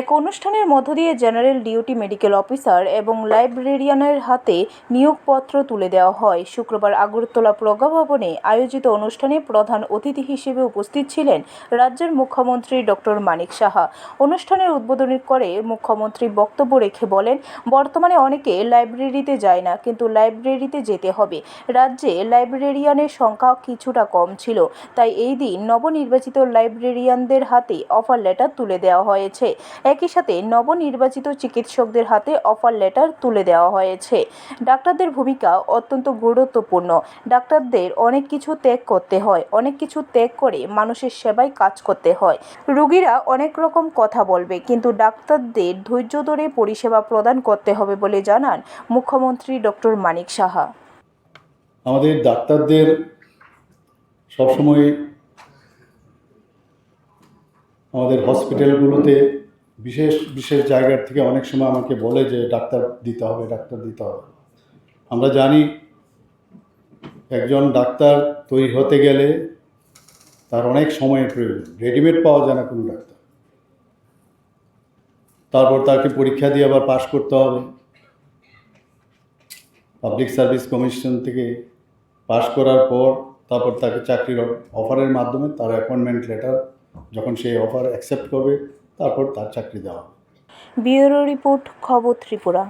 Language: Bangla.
এক অনুষ্ঠানের মধ্য দিয়ে জেনারেল ডিউটি মেডিকেল অফিসার এবং লাইব্রেরিয়ানের হাতে নিয়োগপত্র তুলে দেওয়া হয়। শুক্রবার আগরতলা প্রজ্ঞা ভবনে আয়োজিত অনুষ্ঠানে প্রধান অতিথি হিসেবে উপস্থিত ছিলেন রাজ্যের মুখ্যমন্ত্রী ডক্টর মানিক সাহা। অনুষ্ঠানের উদ্বোধনী করে মুখ্যমন্ত্রী বক্তব্য রেখে বলেন, বর্তমানে অনেকে লাইব্রেরিতে যায় না, কিন্তু লাইব্রেরিতে যেতে হবে। রাজ্যে লাইব্রেরিয়ানের সংখ্যা কিছুটা কম ছিল। তাই এই দিন নবনির্বাচিত লাইব্রেরিয়ানদের হাতে অফার লেটার তুলে দেওয়া হয়েছে। একই সাথে নবনির্বাচিত চিকিৎসকদের হাতে অফার লেটার তুলে দেওয়া হয়েছে। ডাক্তারদের ভূমিকা অত্যন্ত গুরুত্বপূর্ণ। ডাক্তারদের অনেক কিছু ত্যাগ করতে হয়, অনেক কিছু ত্যাগ করে মানুষের সেবায় কাজ করতে হয়। রুগীরা অনেক রকম কথা বলবে, কিন্তু ডাক্তারদের ধৈর্য ধরে পরিষেবা প্রদান করতে হবে বলে জানান মুখ্যমন্ত্রী ডক্টর মানিক সাহা। আমাদের ডাক্তারদের সবসময় আমাদের হসপিটালগুলোতে বিশেষ বিশেষ জায়গার থেকে অনেক সময় আমাকে বলে যে ডাক্তার দিতে হবে, ডাক্তার দিতে হবে। আমরা জানি একজন ডাক্তার তৈরি হতে গেলে তার অনেক সময়ের প্রয়োজন। রেডিমেড পাওয়া যায় না কোনো ডাক্তার। তারপর তাকে পরীক্ষা দিয়ে আবার পাশ করতে হবে। পাবলিক সার্ভিস কমিশন থেকে পাশ করার পর তারপর তাকে চাকরির অফারের মাধ্যমে তার অ্যাপয়েন্টমেন্ট লেটার যখন সেই অফার অ্যাকসেপ্ট করবে তারপর তার চাকরি দেওয়া হবে। ব্যুরো রিপোর্ট খবর ত্রিপুরা।